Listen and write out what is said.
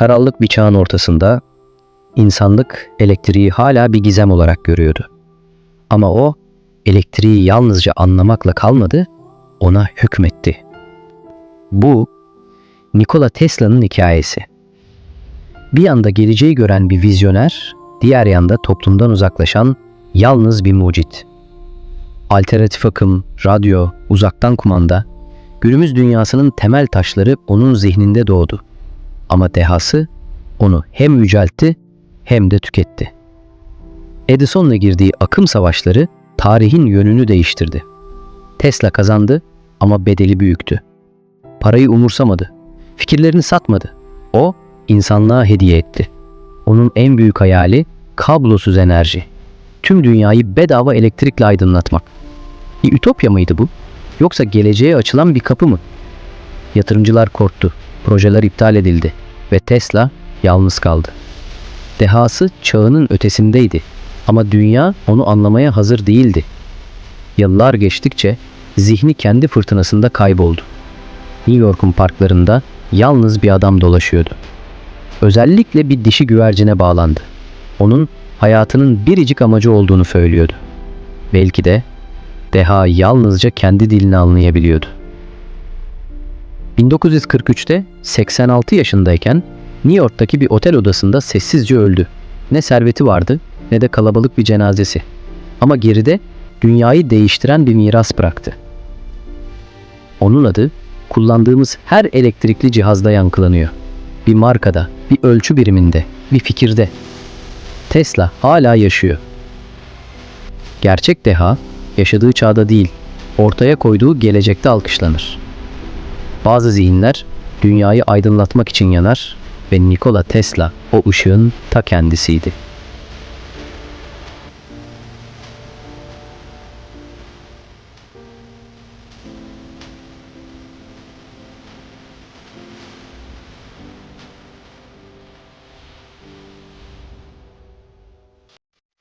Karanlık bir çağın ortasında insanlık elektriği hala bir gizem olarak görüyordu. Ama o elektriği yalnızca anlamakla kalmadı, ona hükmetti. Bu Nikola Tesla'nın hikayesi. Bir yanda geleceği gören bir vizyoner, diğer yanda toplumdan uzaklaşan yalnız bir mucit. Alternatif akım, radyo, uzaktan kumanda, günümüz dünyasının temel taşları onun zihninde doğdu. Ama dehası onu hem yüceltti hem de tüketti. Edison'la girdiği akım savaşları tarihin yönünü değiştirdi. Tesla kazandı ama bedeli büyüktü. Parayı umursamadı. Fikirlerini satmadı. O insanlığa hediye etti. Onun en büyük hayali kablosuz enerji. Tüm dünyayı bedava elektrikle aydınlatmak. Bir ütopya mıydı bu? Yoksa geleceğe açılan bir kapı mı? Yatırımcılar korktu. Projeler iptal edildi ve Tesla yalnız kaldı. Dehası çağının ötesindeydi ama dünya onu anlamaya hazır değildi. Yıllar geçtikçe zihni kendi fırtınasında kayboldu. New York'un parklarında yalnız bir adam dolaşıyordu. Özellikle bir dişi güvercine bağlandı. Onun hayatının biricik amacı olduğunu söylüyordu. Belki de Deha yalnızca kendi dilini anlayabiliyordu. 1943'te 86 yaşındayken New York'taki bir otel odasında sessizce öldü. Ne serveti vardı ne de kalabalık bir cenazesi. Ama geride dünyayı değiştiren bir miras bıraktı. Onun adı kullandığımız her elektrikli cihazda yankılanıyor. Bir markada, bir ölçü biriminde, bir fikirde. Tesla hala yaşıyor. Gerçek deha yaşadığı çağda değil, ortaya koyduğu gelecekte alkışlanır. Bazı zihinler dünyayı aydınlatmak için yanar ve Nikola Tesla o ışığın ta kendisiydi.